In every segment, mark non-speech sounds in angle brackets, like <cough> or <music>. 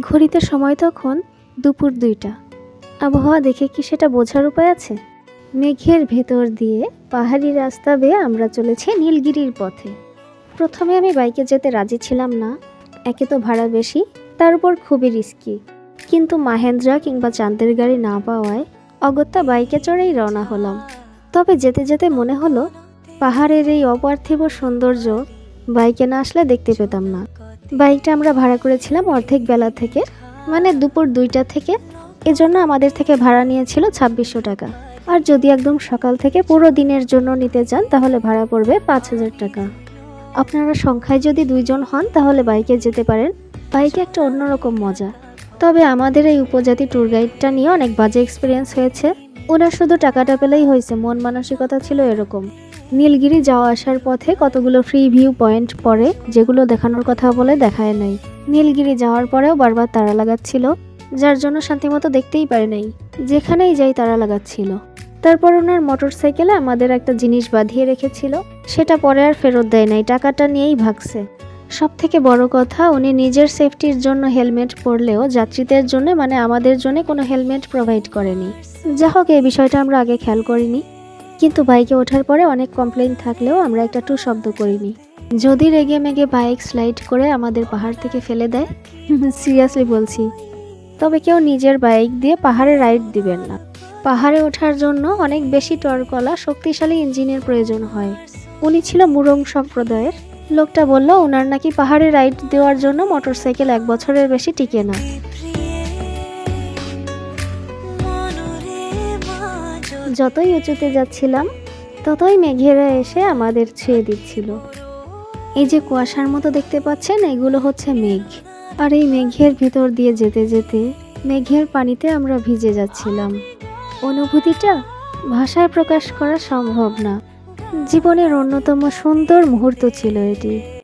ঘড়িতে সময় তখন দুপুর দুইটা। আবহাওয়া দেখে কি সেটা বোঝার উপায় আছে? মেঘের ভেতর দিয়ে পাহাড়ি রাস্তা বেয়ে আমরা চলেছি নীলগিরির পথে। প্রথমে আমি বাইকে যেতে রাজি ছিলাম না। একে তো ভাড়া বেশি, তার উপর খুবই রিস্কি কিন্তু মাহেন্দ্রা কিংবা চাঁদের গাড়ি না পাওয়ায় অগত্যা বাইকে চড়েই রওনা হলাম। তবে যেতে যেতে মনে হলো, পাহাড়ের এই অপার্থিব সৌন্দর্য বাইকে না আসলে দেখতে পেতাম না। বাইকটা আমরা ভাড়া করেছিলাম অর্ধেক বেলা থেকে মানে দুপুর দুইটা থেকে। এজন্য আমাদের থেকে ভাড়া নিয়েছিল ছাব্বিশশো টাকা। আর যদি একদম সকাল থেকে পুরো দিনের জন্য নিতে চান, তাহলে ভাড়া পড়বে পাঁচ হাজার টাকা। আপনারা সংখ্যায় যদি দুইজন হন, তাহলে বাইকে যেতে পারেন। বাইকে একটা অন্যরকম মজা। তবে আমাদের এই উপজাতি ট্যুর গাইডটা নিয়ে অনেক বাজে এক্সপিরিয়েন্স হয়েছে। ওনার শুধু টাকাটা পেলেই হয়েছে, মন মানসিকতা ছিল এরকম। নীলগিরি যাওয়া আসার পথে কতগুলো ফ্রি ভিউ পয়েন্ট পড়ে, যেগুলো দেখানোর কথা বলে দেখায় নাই। নীলগিরি যাওয়ার পরেও বারবার তারা লাগাচ্ছিল, যার জন্য শান্তিমতো দেখতেই পারে নাই, যেখানেই যাই তারা লাগাচ্ছিল। তারপর ওনার মোটর সাইকেলে আমাদের একটা জিনিস বাঁধিয়ে রেখেছিল, সেটা পরে আর ফেরত দেয় নাই, টাকাটা নিয়েই ভাগছে। সব থেকে বড় কথা, উনি নিজের সেফটির জন্য হেলমেট পরলেও যাত্রীদের জন্য মানে আমাদের জন্য কোনো হেলমেট প্রোভাইড করেনি। যা হোক এই বিষয়টা আমরা আগে খেয়াল করিনি। কিন্তু বাইকে ওঠার পরে অনেক কমপ্লেন থাকলেও আমরা একটা টু শব্দ করিনি। যদি রেগে মেগে বাইক স্লাইড করে আমাদের পাহাড় থেকে ফেলে দেয় <laughs> সিরিয়াসলি বলছি। তবে কেউ নিজের বাইক দিয়ে পাহাড়ে রাইড দিবেন না। পাহাড়ে ওঠার জন্য অনেক বেশি টর্কলা শক্তিশালী ইঞ্জিনের প্রয়োজন হয়। উনি ছিল মুরং সম্প্রদায়ের। লোকটা বলল ওনার নাকি পাহাড়ে রাইড দেওয়ার জন্য মোটরসাইকেল এক বছরের বেশি টিকে না। যতই উঁচুতে যাচ্ছিলাম, ততই মেঘেরা এসে আমাদের ছুঁয়ে দিচ্ছিল। এই যে কুয়াশার মতো দেখতে পাচ্ছেন, এগুলো হচ্ছে মেঘ। আর এই মেঘের ভিতর দিয়ে যেতে যেতে মেঘের পানিতে আমরা ভিজে যাচ্ছিলাম। অনুভূতিটা ভাষায় প্রকাশ করা সম্ভব না। জীবনের অন্যতম সুন্দর মুহূর্ত ছিল এটি।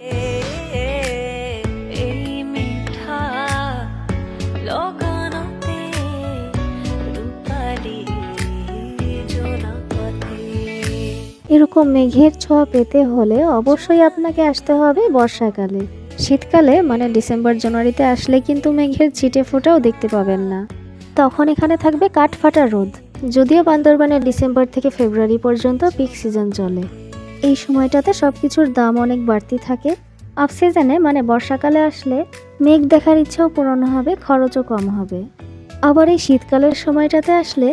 এরকম মেঘের ছোঁয়া পেতে হলে অবশ্যই আপনাকে আসতে হবে বর্ষাকালে। শীতকালে মানে ডিসেম্বর, জানুয়ারিতে আসলে কিন্তু মেঘের ছিটে ফোটাও দেখতে পাবেন না। তখন এখানে থাকবে কাঠফাটা রোদ, যদিও বান্দরবানের ডিসেম্বর থেকে ফেব্রুয়ারি পর্যন্ত পিক সিজন চলে। এই সময়টাতে সব কিছুর দাম অনেক বাড়তি থাকে। অফ সিজনে মানে বর্ষাকালে আসলে মেঘ দেখার ইচ্ছাও পূরণ হবে, খরচও কম হবে। আবার এই শীতকালের সময়টাতে আসলে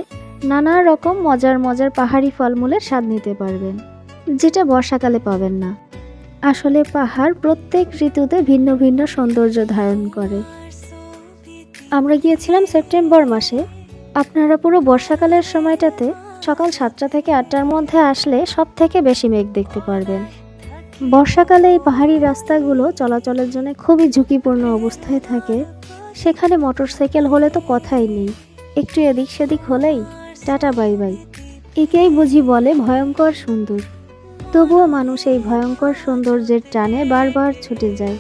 নানা রকম মজার মজার পাহাড়ি ফলমূলের স্বাদ নিতে পারবেন, যেটা বর্ষাকালে পাবেন না। আসলে পাহাড় প্রত্যেক ঋতুতে ভিন্ন ভিন্ন সৌন্দর্য ধারণ করে। আমরা গিয়েছিলাম সেপ্টেম্বর মাসে। আপনারা পুরো বর্ষাকালের সময়টাতে সকাল সাতটা থেকে আটটার মধ্যে আসলে সব থেকে বেশি মেঘ দেখতে পারবেন। বর্ষাকালে এই পাহাড়ি রাস্তাগুলো চলাচলের জন্য খুবই ঝুঁকিপূর্ণ অবস্থায় থাকে। সেখানে মোটরসাইকেল হলে তো কথাই নেই। একটু এদিক সেদিক হলেই টাটা, বাই বাই। একেই বুঝি বলে ভয়ঙ্কর সুন্দর। তবুও মানুষ এই ভয়ঙ্কর সৌন্দর্যের টানে বারবার ছুটে যায়।